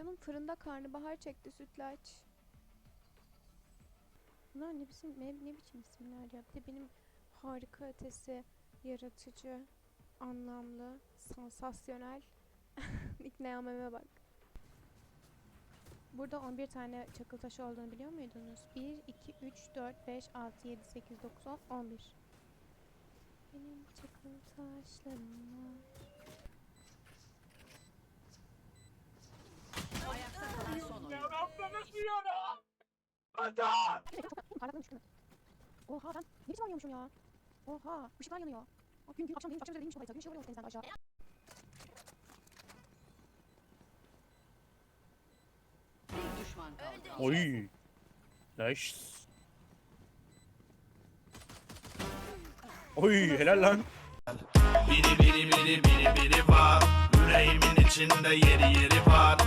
Canım fırında karnabahar çekti sütlaç. Bunlar ne biçim, ne, ne biçim isimler ya? Bir de benim harika ötesi, yaratıcı, anlamlı, sansasyonel nickname'ime bak. Burada 11 tane çakıl taşı olduğunu biliyor muydunuz? 1, 2, 3, 4, 5, 6, 7, 8, 9, 10, 11. Benim çakıl taşlarım var. Parlaklığım düştü. Oha ben ne biçim oynuyormuşum ya? Oha ışıklar yanıyor. Aa, gün gün akşam değil akşam üzeri değilmiş bu harita. Gün ışığı vuruyormuş denizden aşağı. Bir düşman kaldı. Oy. Nice. Oy helal lan. Biri biri biri biri biri var Yüreğimin içinde yeri yeri var